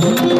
Thank you.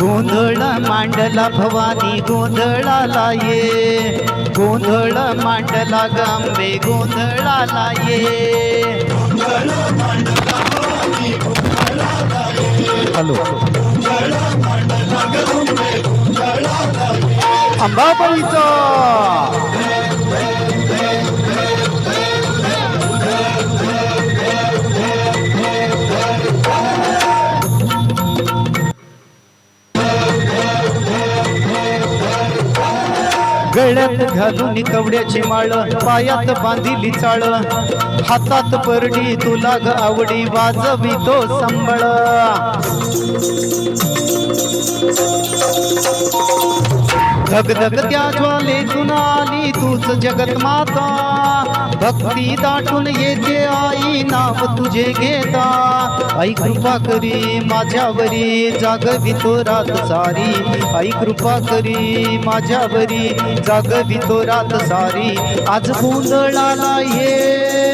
गोंधळ मांडला भवानी गोंधळाला ये. गोंधळ मांडला गांबे गोंधळाला ये. हॅलो. अंबाबाईचा गळ्यात घालून कवड्याची माळ पायात बांधिली चाळ. हातात परडी तुला ग आवडी वाजवी तो संबळ. धग धग त्या ज्वालेतून आली तूच जगत माता. भक्ती दाटून येते आई नाव तुझे घेता. आई कृपा करी माझ्यावरी जागवी तो रात सारी. आई कृपा करी माझ्यावरी जागवी तो रात सारी. आज गोंधळाला ये.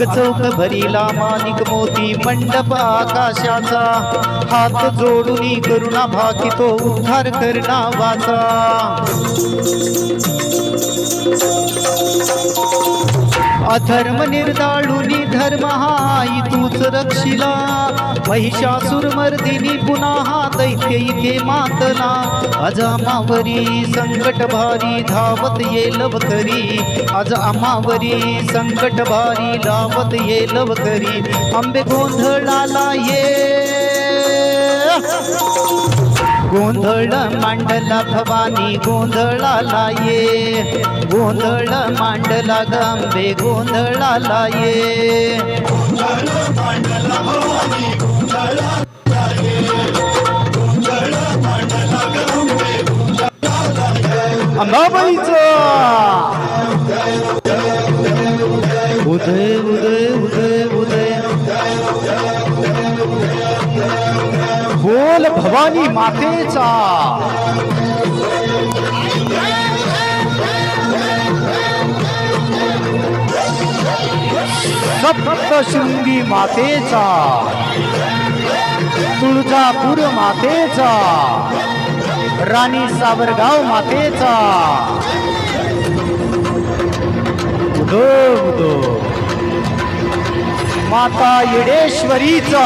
चौक भरीला मानिक मोती मंडप आकाशाचा. हात जोडून करुणा भाकितो उद्धार करना वाचा अधर्म निर्दाळुनी धर्म हाई तूच रक्षिला. महिषासुर मर्दिनी पुन्हा दैत्य इथे मातला अजामावरी संकट भारी धावत ये लवकरी आज अमावरी संकट भारी धावत ये लवकरी आंबे गोंधळाला ये. गोंधळ मांडला भवानी गोंधळाला ये. गोंधळ मांडला गंबे गोंधळाला ये. अंबाबाईचं. उदय उदय उदय उदय. बोल भवानी मातेचा. सप्तशृंगी मातेचा. तुळजापूर मातेचा. राणी सावरगाव मातेचा. उदो उदो. माता येडेश्वरीचा.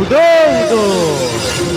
उदो उदो